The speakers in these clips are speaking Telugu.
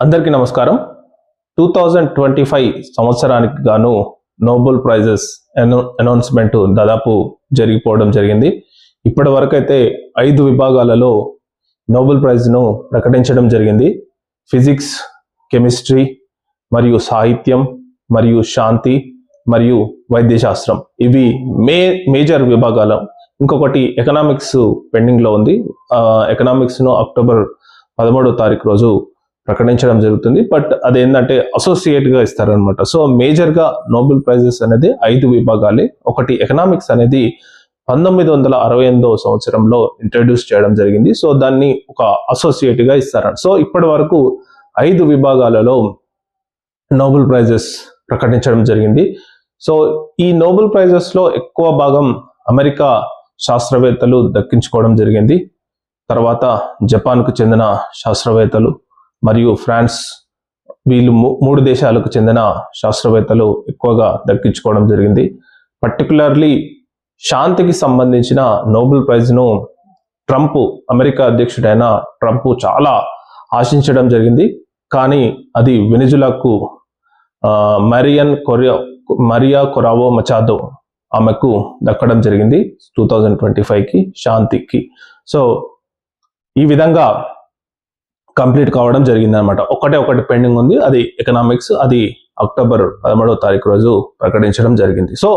అందరికీ నమస్కారం. టూ థౌజండ్ ట్వంటీ ఫైవ్ సంవత్సరానికి గాను నోబెల్ ప్రైజెస్ అనౌన్స్మెంట్ దాదాపు జరిగిపోవడం జరిగింది. ఇప్పటి వరకు అయితే ఐదు విభాగాలలో నోబెల్ ప్రైజ్ను ప్రకటించడం జరిగింది. ఫిజిక్స్ కెమిస్ట్రీ మరియు సాహిత్యం మరియు శాంతి మరియు వైద్యశాస్త్రం ఇవి మే మేజర్ విభాగాలు. ఇంకొకటి ఎకనామిక్స్ పెండింగ్లో ఉంది. ఎకనామిక్స్ను అక్టోబర్ పదమూడో తారీఖు రోజు ప్రకటించడం జరుగుతుంది. బట్ అదేంటంటే అసోసియేట్గా ఇస్తారనమాట సో మేజర్గా నోబెల్ ప్రైజెస్ అనేది ఐదు విభాగాలే. ఒకటి ఎకనామిక్స్ అనేది పంతొమ్మిది వందల అరవై ఎనిమిదవ సంవత్సరంలో ఇంట్రడ్యూస్ చేయడం జరిగింది. సో దాన్ని ఒక అసోసియేట్గా ఇస్తారని. సో ఇప్పటి వరకు ఐదు విభాగాలలో నోబెల్ ప్రైజెస్ ప్రకటించడం జరిగింది. సో ఈ నోబెల్ ప్రైజెస్లో ఎక్కువ భాగం అమెరికా శాస్త్రవేత్తలు దక్కించుకోవడం జరిగింది. తర్వాత జపాన్కు చెందిన శాస్త్రవేత్తలు మరియు ఫ్రాన్స్ వీళ్ళు మూ- మూడు దేశాలకు చెందిన శాస్త్రవేత్తలు ఎక్కువగా దక్కించుకోవడం జరిగింది. పర్టికులర్లీ శాంతికి సంబంధించిన నోబెల్ ప్రైజ్ను ట్రంప్ అమెరికా అధ్యక్షుడైన ట్రంప్ చాలా ఆశించడం జరిగింది. కానీ అది వెనిజులాకు Marian Korea Maria Corao Machado ఆమెకు దక్కడం జరిగింది. టూ థౌజండ్ ట్వంటీ ఫైవ్కి శాంతికి. సో ఈ విధంగా కంప్లీట్ కావడం జరిగింది అనమాట ఒకటే ఒకటి పెండింగ్ ఉంది. అది ఎకనామిక్స్ అది అక్టోబర్ పదమూడవ తారీఖు రోజు ప్రకటించడం జరిగింది. సో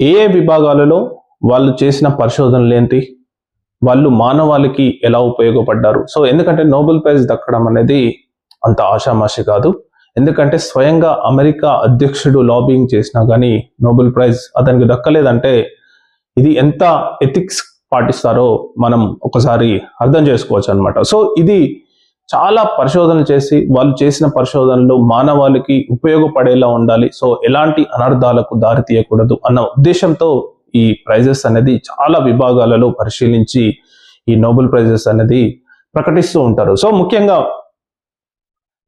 ఏ ఏ విభాగాలలో వాళ్ళు చేసిన పరిశోధనలు ఏంటి? వాళ్ళు మానవాళికి ఎలా ఉపయోగపడ్డారు? సో ఎందుకంటే నోబెల్ ప్రైజ్ దక్కడం అనేది అంత ఆషామాషి కాదు. ఎందుకంటే స్వయంగా అమెరికా అధ్యక్షుడు లాబింగ్ చేసినా కానీ నోబెల్ ప్రైజ్ అతనికి దక్కలేదంటే ఇది ఎంత ఎథిక్స్ పాటిస్తారో మనం ఒకసారి అర్థం చేసుకోవచ్చు అనమాట సో ఇది చాలా పరిశోధనలు చేసి వాళ్ళు చేసిన పరిశోధనలు మానవాళికి ఉపయోగపడేలా ఉండాలి. సో ఎలాంటి అనర్థాలకు దారి తీయకూడదు అన్న ఉద్దేశంతో ఈ ప్రైజెస్ అనేది చాలా విభాగాలలో పరిశీలించి ఈ నోబెల్ ప్రైజెస్ అనేది ప్రకటిస్తూ ఉంటారు. సో ముఖ్యంగా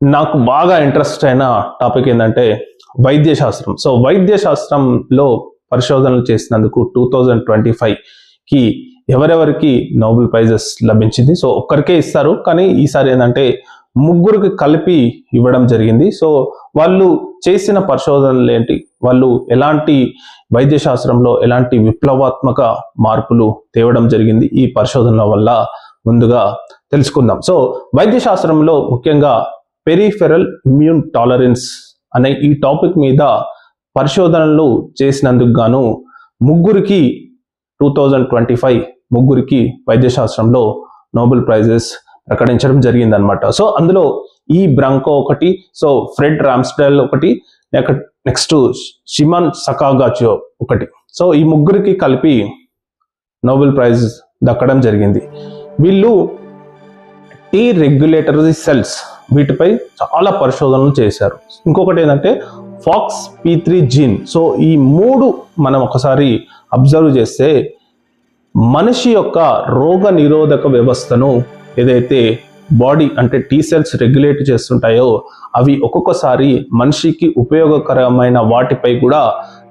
నాకు బాగా ఇంట్రెస్ట్ అయిన టాపిక్ ఏంటంటే వైద్య శాస్త్రం సో వైద్య శాస్త్రంలో పరిశోధనలు చేసినందుకు టూ థౌజండ్ ట్వంటీ ఫైవ్కి ఎవరెవరికి నోబెల్ ప్రైజెస్ లభించింది. సో ఒక్కరికే ఇస్తారు. కానీ ఈసారి ఏంటంటే ముగ్గురికి కలిపి ఇవ్వడం జరిగింది. సో వాళ్ళు చేసిన పరిశోధనలు ఏంటి? వాళ్ళు ఎలాంటి వైద్యశాస్త్రంలో ఎలాంటి విప్లవాత్మక మార్పులు తేవడం జరిగింది? ఈ పరిశోధనల వల్ల ముందుగా తెలుసుకుందాం. సో వైద్యశాస్త్రంలో ముఖ్యంగా పెరిఫెరల్ ఇమ్యూన్ టాలరెన్స్ అనే ఈ టాపిక్ మీద పరిశోధనలు చేసినందుకు గాను ముగ్గురికి టూ థౌజండ్ ట్వంటీ ఫైవ్ ముగ్గురికి వైద్యశాస్త్రంలో నోబెల్ ప్రైజెస్ ప్రకటించడం జరిగిందనమాట సో అందులో ఈ బ్రాంకో ఒకటి సో ఫ్రెడ్ రామ్స్టెల్ ఒకటి నెక్స్ట్ షిమన్ సకాగాచో ఒకటి. సో ఈ ముగ్గురికి కలిపి నోబెల్ ప్రైజ్ దక్కడం జరిగింది. వీళ్ళు టీ రెగ్యులేటరీ సెల్స్ వీటిపై చాలా పరిశోధనలు చేశారు. ఇంకొకటి ఏంటంటే fox P three gene. So ఈ మూడు మనం ఒకసారి అబ్జర్వ్ చేస్తే మనిషి యొక్క రోగ నిరోధక వ్యవస్థను ఏదైతే బాడీ అంటే టీ సెల్స్ రెగ్యులేట్ చేస్తుంటాయో అవి ఒక్కొక్కసారి మనిషికి ఉపయోగకరమైన వాటిపై కూడా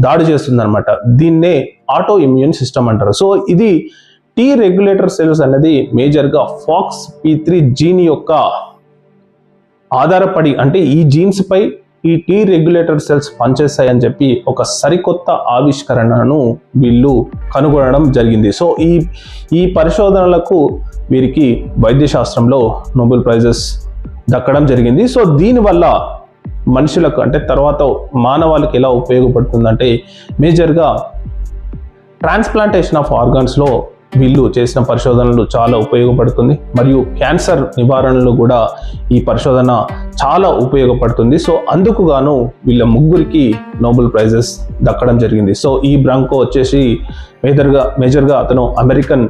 దాడి చేస్తుందన్నమాట. దీన్నే ఆటో ఇమ్యూన్ సిస్టమ్ అంటారు. సో ఇది టీ రెగ్యులేటర్ సెల్స్ అనేది మేజర్గా ఫాక్స్ పీ త్రీ జీన్ యొక్క ఆధారపడి అంటే ఈ జీన్స్ పై ఈ టీ రెగ్యులేటర్ సెల్స్ పనిచేస్తాయని చెప్పి ఒక సరికొత్త ఆవిష్కరణను వీళ్ళు కనుగొనడం జరిగింది. సో ఈ ఈ పరిశోధనలకు వీరికి వైద్యశాస్త్రంలో నోబెల్ ప్రైజెస్ దక్కడం జరిగింది. సో దీనివల్ల మనుషులకు అంటే తర్వాత మానవాళికి ఎలా ఉపయోగపడుతుందంటే మేజర్గా ట్రాన్స్ప్లాంటేషన్ ఆఫ్ ఆర్గాన్స్లో వీళ్ళు చేసిన పరిశోధనలు చాలా ఉపయోగపడుతుంది. మరియు క్యాన్సర్ నివారణలో కూడా ఈ పరిశోధన చాలా ఉపయోగపడుతుంది. సో అందుకు గాను వీళ్ళ ముగ్గురికి నోబెల్ ప్రైజెస్ దక్కడం జరిగింది. సో ఈ బ్రాంకో వచ్చేసి మేజర్గా మేజర్గా అతను అమెరికన్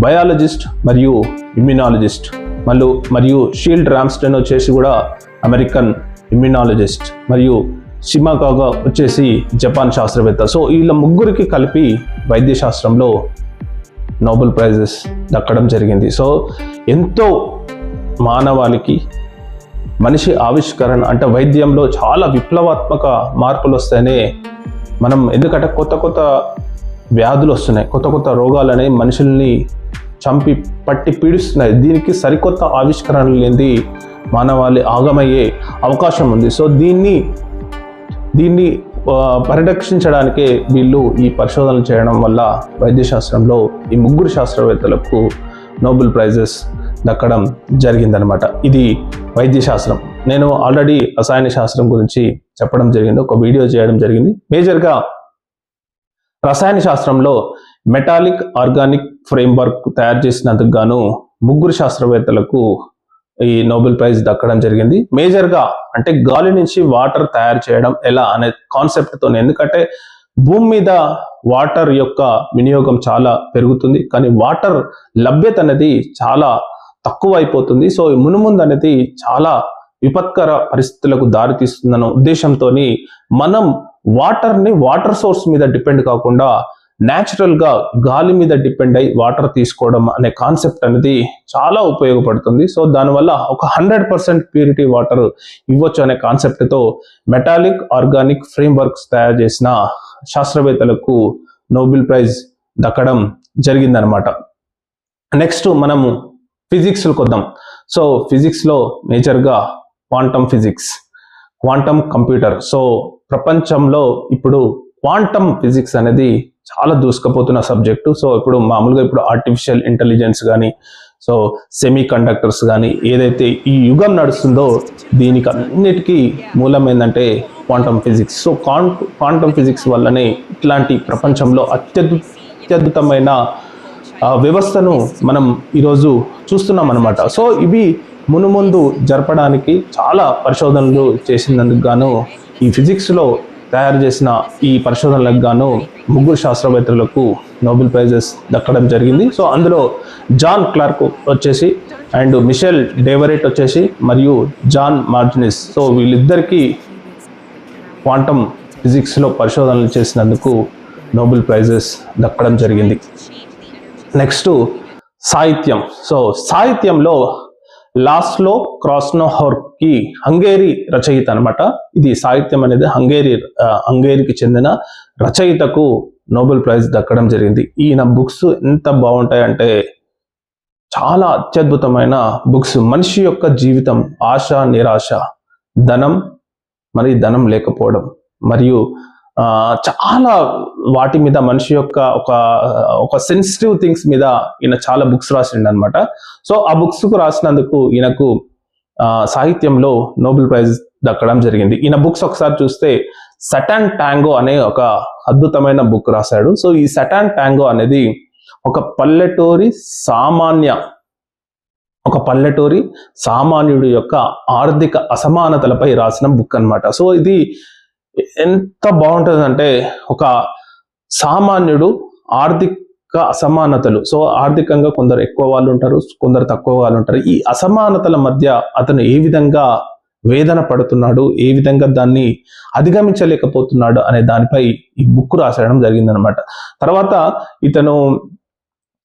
బయాలజిస్ట్ మరియు ఇమ్యునాలజిస్ట్. మళ్ళీ మరియు షీల్డ్ రామ్స్టెన్ వచ్చేసి కూడా అమెరికన్ ఇమ్యునాలజిస్ట్. మరియు షిమాకాగా వచ్చేసి జపాన్ శాస్త్రవేత్త. సో వీళ్ళ ముగ్గురికి కలిపి వైద్యశాస్త్రంలో నోబెల్ ప్రైజెస్ దక్కడం జరిగింది. సో ఎంతో మానవాళికి మనిషి ఆవిష్కరణ అంటే వైద్యంలో చాలా విప్లవాత్మక మార్పులు వస్తేనే మనం ఎందుకంటే కొత్త కొత్త వ్యాధులు వస్తున్నాయి. కొత్త కొత్త రోగాలు అనేవి మనుషుల్ని చంపి పట్టి పీడిస్తున్నాయి. దీనికి సరికొత్త ఆవిష్కరణలు లేనిది మానవాళి ఆగమయ్యే అవకాశం ఉంది. సో దీన్ని దీన్ని పరిరక్షించడానికి వీళ్ళు ఈ పరిశోధనలు చేయడం వల్ల వైద్యశాస్త్రంలో ఈ ముగ్గురు శాస్త్రవేత్తలకు నోబెల్ ప్రైజెస్ దక్కడం జరిగిందనమాట ఇది వైద్యశాస్త్రం. నేను ఆల్రెడీ రసాయన శాస్త్రం గురించి చెప్పడం జరిగింది ఒక వీడియో చేయడం జరిగింది. మేజర్గా రసాయన శాస్త్రంలో మెటాలిక్ ఆర్గానిక్ ఫ్రేమ్వర్క్ తయారు చేసినందుకు గాను ముగ్గురు శాస్త్రవేత్తలకు ఈ నోబెల్ ప్రైజ్ దక్కడం జరిగింది. మేజర్గా అంటే గాలి నుంచి వాటర్ తయారు చేయడం ఎలా అనే కాన్సెప్ట్తో ఎందుకంటే భూమి మీద వాటర్ యొక్క వినియోగం చాలా పెరుగుతుంది. కానీ వాటర్ లభ్యత అనేది చాలా తక్కువ అయిపోతుంది సో మునుముందు అనేది చాలా విపత్కర పరిస్థితులకు దారితీస్తుందన్న ఉద్దేశంతో మనం వాటర్ని వాటర్ సోర్స్ మీద డిపెండ్ కాకుండా న్యాచురల్గా గాలి మీద డిపెండ్ అయ్యి వాటర్ తీసుకోవడం అనే కాన్సెప్ట్ అనేది చాలా ఉపయోగపడుతుంది. సో దానివల్ల ఒక హండ్రెడ్ పర్సెంట్ ప్యూరిటీ వాటర్ ఇవ్వచ్చు అనే కాన్సెప్ట్తో మెటాలిక్ ఆర్గానిక్ ఫ్రేమ్వర్క్స్ తయారు చేసిన శాస్త్రవేత్తలకు నోబెల్ ప్రైజ్ దక్కడం జరిగిందనమాట నెక్స్ట్ మనము ఫిజిక్స్లోకి కొద్దాం. సో ఫిజిక్స్లో మేజర్గా quantum physics quantum computer so ప్రపంచంలో ఇప్పుడు క్వాంటమ్ ఫిజిక్స్ అనేది చాలా దూసుకుపోతున్న సబ్జెక్టు సో ఇప్పుడు మామూలుగా ఇప్పుడు ఆర్టిఫిషియల్ ఇంటెలిజెన్స్ కానీ సో సెమీ కండక్టర్స్ కానీ ఏదైతే ఈ యుగం నడుస్తుందో దీనికి అన్నిటికీ మూలం ఏంటంటే quantum physics so quant quantum physics వల్లనే ఇట్లాంటి ప్రపంచంలో అత్యద్భు అత్యద్భుతమైన వ్యవస్థను మనం ఈరోజు చూస్తున్నాం అనమాట సో ఇవి మునుముందు జరపడానికి చాలా పరిశోధనలు చేసినందుకు గాను ఈ ఫిజిక్స్లో తయారు చేసిన ఈ పరిశోధనలకు గాను ముగ్గురు శాస్త్రవేత్తలకు నోబెల్ ప్రైజెస్ దక్కడం జరిగింది. సో అందులో జాన్ క్లార్క్ వచ్చేసి అండ్ మిషెల్ డేవరెట్ వచ్చేసి మరియు జాన్ మార్జినిస్ సో వీళ్ళిద్దరికీ క్వాంటమ్ ఫిజిక్స్లో పరిశోధనలు చేసినందుకు నోబెల్ ప్రైజెస్ దక్కడం జరిగింది. నెక్స్ట్ సాహిత్యం. సో సాహిత్యంలో లాస్లో క్రాస్నోహోర్కి హంగేరి రచయిత అనమాట ఇది సాహిత్యం అనేది హంగేరి హంగేరికి చెందిన రచయితకు నోబెల్ ప్రైజ్ దక్కడం జరిగింది. ఈయన బుక్స్ ఎంత బాగుంటాయంటే చాలా అత్యద్భుతమైన బుక్స్. మనిషి యొక్క జీవితం ఆశ నిరాశ ధనం మరి ధనం లేకపోవడం మరియు చాలా వాటి మీద మనిషి యొక్క ఒక ఒక సెన్సిటివ్ థింగ్స్ మీద ఈయన చాలా బుక్స్ రాసిండు అనమాట సో ఆ బుక్స్కు రాసినందుకు ఈయనకు సాహిత్యంలో నోబెల్ ప్రైజ్ దక్కడం జరిగింది. ఈయన బుక్స్ ఒకసారి చూస్తే సటాన్ ట్యాంగో అనే ఒక అద్భుతమైన బుక్ రాశాడు. సో ఈ సటాన్ ట్యాంగో అనేది ఒక పల్లెటూరి సామాన్య ఒక పల్లెటూరి సామాన్యుడి యొక్క ఆర్థిక అసమానతలపై రాసిన బుక్ అన్నమాట. సో ఇది ఎంత బాగుంటుందంటే ఒక సామాన్యుడు ఆర్థిక అసమానతలు. సో ఆర్థికంగా కొందరు ఎక్కువ వాళ్ళు ఉంటారు కొందరు తక్కువ వాళ్ళు ఉంటారు. ఈ అసమానతల మధ్య అతను ఏ విధంగా వేదన పడుతున్నాడు ఏ విధంగా దాన్ని అధిగమించలేకపోతున్నాడు అనే దానిపై ఈ బుక్ రాసేయడం జరిగిందనమాట తర్వాత ఇతను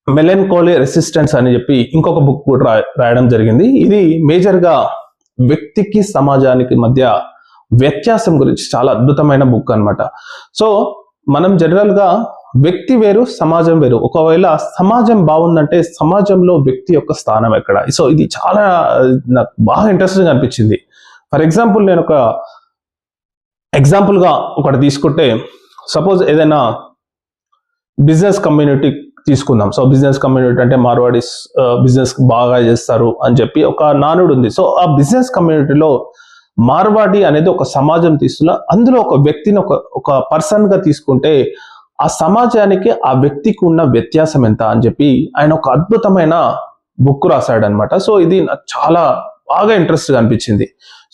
మెలెన్కోలీ రెసిస్టెన్స్ అని చెప్పి ఇంకొక బుక్ కూడా రాయడం జరిగింది. ఇది మేజర్గా వ్యక్తికి సమాజానికి మధ్య వ్యత్యాసం గురించి చాలా అద్భుతమైన బుక్ అన్నమాట. సో మనం జనరల్గా వ్యక్తి వేరు సమాజం వేరు. ఒకవేళ సమాజం బాగుందంటే సమాజంలో వ్యక్తి యొక్క స్థానం ఎక్కడ? సో ఇది చాలా నాకు బాగా ఇంట్రెస్టింగ్ అనిపించింది. ఫర్ ఎగ్జాంపుల్ నేను ఒక ఎగ్జాంపుల్గా ఒకటి తీసుకుంటే సపోజ్ ఏదైనా బిజినెస్ కమ్యూనిటీ తీసుకుందాం. సో బిజినెస్ కమ్యూనిటీ అంటే మార్వాడీస్ uh, బిజినెస్ బాగా చేస్తారు అని చెప్పి ఒక నానుడు ఉంది. సో ఆ బిజినెస్ కమ్యూనిటీలో మార్వాడి అనేది ఒక సమాజం తీసుకున్న అందులో ఒక వ్యక్తిని ఒక ఒక పర్సన్గా తీసుకుంటే ఆ సమాజానికి ఆ వ్యక్తికి ఉన్న వ్యత్యాసం ఎంత అని చెప్పి ఆయన ఒక అద్భుతమైన బుక్ రాశాడనమాట సో ఇది నాకు చాలా బాగా ఇంట్రెస్ట్ అనిపించింది.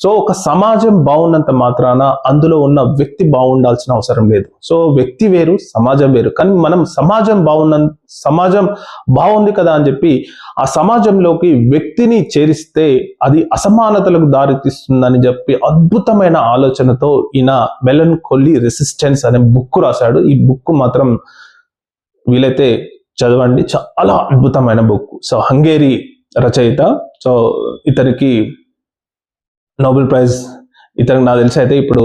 సో ఒక సమాజం బాగున్నంత మాత్రాన అందులో ఉన్న వ్యక్తి బాగుండాల్సిన అవసరం లేదు. సో వ్యక్తి వేరు సమాజం వేరు. కానీ మనం సమాజం బాగున్న సమాజం బాగుంది కదా అని చెప్పి ఆ సమాజంలోకి వ్యక్తిని చేరిస్తే అది అసమానతలకు దారితీస్తుందని చెప్పి అద్భుతమైన ఆలోచనతో ఈయన మెలన్ కొల్లి రెసిస్టెన్స్ అనే బుక్ రాశాడు. ఈ బుక్ మాత్రం వీలైతే చదవండి. చాలా అద్భుతమైన బుక్. సో హంగేరి రచయిత. సో ఇతనికి నోబెల్ ప్రైజ్ ఇతనికి నాకు తెలిసి అయితే ఇప్పుడు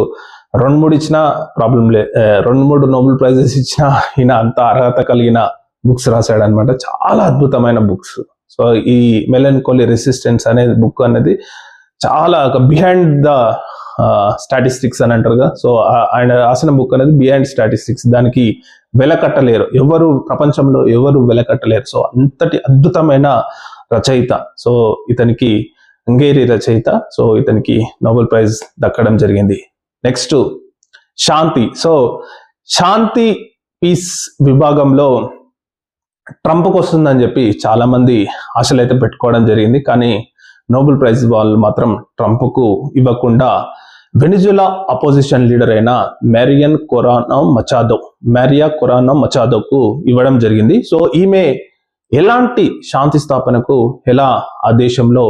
రెండు మూడు ఇచ్చిన ప్రాబ్లం లే రెండు మూడు నోబెల్ ప్రైజెస్ ఇచ్చిన ఈయన అంత అర్హత కలిగిన బుక్స్ రాశాడు అనమాట చాలా అద్భుతమైన బుక్స్. సో ఈ మెలన్ రెసిస్టెన్స్ అనే బుక్ అనేది చాలా బిహైండ్ ద స్టాటిస్టిక్స్ అని అంటారు కదా సో ఆయన రాసిన బుక్ అనేది బిహైండ్ స్టాటిస్టిక్స్. దానికి వెలకట్టలేరు. ఎవరు ప్రపంచంలో ఎవరు వెలకట్టలేరు. సో అంతటి అద్భుతమైన రచయిత. సో ఇతనికి హంగేరి రచయిత. సో ఇతనికి నోబెల్ ప్రైజ్ దక్కడం జరిగింది. నెక్స్ట్ శాంతి. సో శాంతి పీస్ విభాగంలో ట్రంప్కి వస్తుందని చెప్పి చాలామంది ఆశలు అయితే పెట్టుకోవడం జరిగింది. కానీ నోబెల్ ప్రైజ్ వాళ్ళు మాత్రం ట్రంప్కు ఇవ్వకుండా వెనిజులా అపోజిషన్ లీడర్ అయిన Marian Corano Machado Maria Corano మచాదోకు ఇవ్వడం జరిగింది. సో ఈమె ఎలాంటి శాంతి స్థాపనకు ఎలా ఆ దేశంలో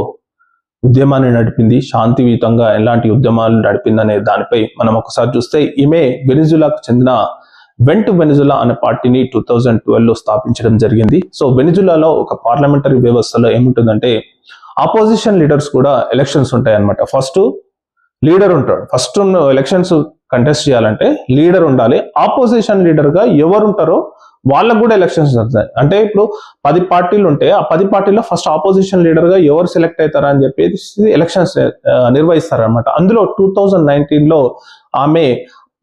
ఉద్యమాన్ని నడిపింది? శాంతియుతంగా ఎలాంటి ఉద్యమాలు నడిపిందనే దానిపై మనం ఒకసారి చూస్తే ఈమె వెనిజులాకు చెందిన వెంట్ వెనిజులా అనే పార్టీని టూ థౌజండ్ ట్వెల్వ్లో స్థాపించడం జరిగింది. సో వెనిజులాలో ఒక పార్లమెంటరీ వ్యవస్థలో ఏముంటుందంటే ఆపోజిషన్ లీడర్స్ కూడా ఎలక్షన్స్ ఉంటాయి అనమాట ఫస్ట్ లీడర్ ఉంటాడు. ఫస్ట్ ఎలక్షన్స్ కంటెస్ట్ చేయాలంటే లీడర్ ఉండాలి. ఆపోజిషన్ లీడర్గా ఎవరు ఉంటారో వాళ్ళకు కూడా ఎలక్షన్స్ జరుగుతాయి. అంటే ఇప్పుడు పది పార్టీలు ఉంటే ఆ పది పార్టీలో ఫస్ట్ ఆపోజిషన్ లీడర్గా ఎవరు సెలెక్ట్ అవుతారా అని చెప్పేసి ఎలక్షన్స్ నిర్వహిస్తారనమాట అందులో టూ థౌజండ్ నైన్టీన్లో ఆమె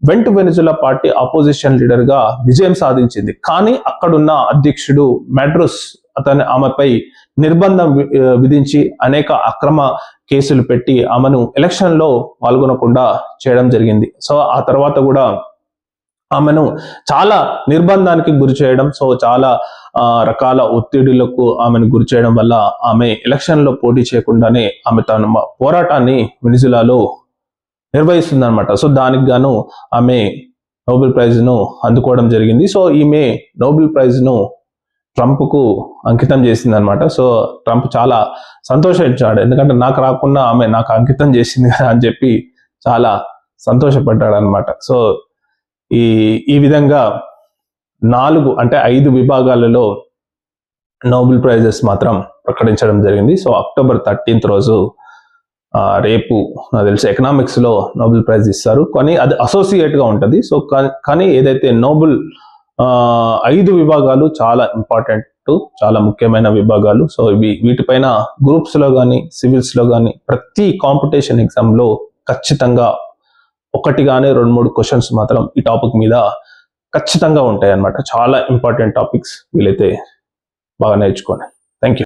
వెంట్ వెనుజులా పార్టీ ఆపోజిషన్ లీడర్గా విజయం సాధించింది. కానీ అక్కడున్న అధ్యక్షుడు మెడ్రస్ అతని ఆమెపై నిర్బంధం విధించి అనేక అక్రమ కేసులు పెట్టి ఆమెను ఎలక్షన్లో పాల్గొనకుండా చేయడం జరిగింది. సో ఆ తర్వాత కూడా ఆమెను చాలా నిర్బంధానికి గురి చేయడం సో చాలా రకాల ఒత్తిడులకు ఆమెను గురి చేయడం వల్ల ఆమె ఎలక్షన్లో పోటీ చేయకుండానే ఆమె తన పోరాటాన్ని వెనిజులాలో నిర్వహిస్తుందనమాట సో దానికి గాను ఆమె నోబెల్ ప్రైజ్ను అందుకోవడం జరిగింది. సో ఈమె నోబెల్ ప్రైజ్ను ట్రంప్కు అంకితం చేసింది అనమాట సో ట్రంప్ చాలా సంతోషించాడు. ఎందుకంటే నాకు రాకుండా ఆమె నాకు అంకితం చేసింది కదా అని చెప్పి చాలా సంతోషపడ్డాడు అనమాట సో ఈ ఈ విధంగా నాలుగు అంటే ఐదు విభాగాలలో నోబెల్ ప్రైజెస్ మాత్రం ప్రకటించడం జరిగింది. సో అక్టోబర్ థర్టీన్త్ రోజు రేపు నాకు తెలిసి ఎకనామిక్స్లో నోబెల్ ప్రైజ్ ఇస్తారు. కానీ అది అసోసియేట్గా ఉంటుంది. సో కా- కానీ ఏదైతే నోబెల్ ఐదు విభాగాలు చాలా ఇంపార్టెంట్ చాలా ముఖ్యమైన విభాగాలు. సో ఇవి వీటిపైన గ్రూప్స్లో కానీ సివిల్స్లో కానీ ప్రతి కాంపిటీషన్ ఎగ్జామ్లో ఖచ్చితంగా ఒకటి కానీ రెండు మూడు క్వశ్చన్స్ మాత్రం ఈ టాపిక్ మీద ఖచ్చితంగా ఉంటాయి అన్నమాట చాలా ఇంపార్టెంట్ టాపిక్స్ వీలైతే బాగా నేర్చుకోండి. Thank you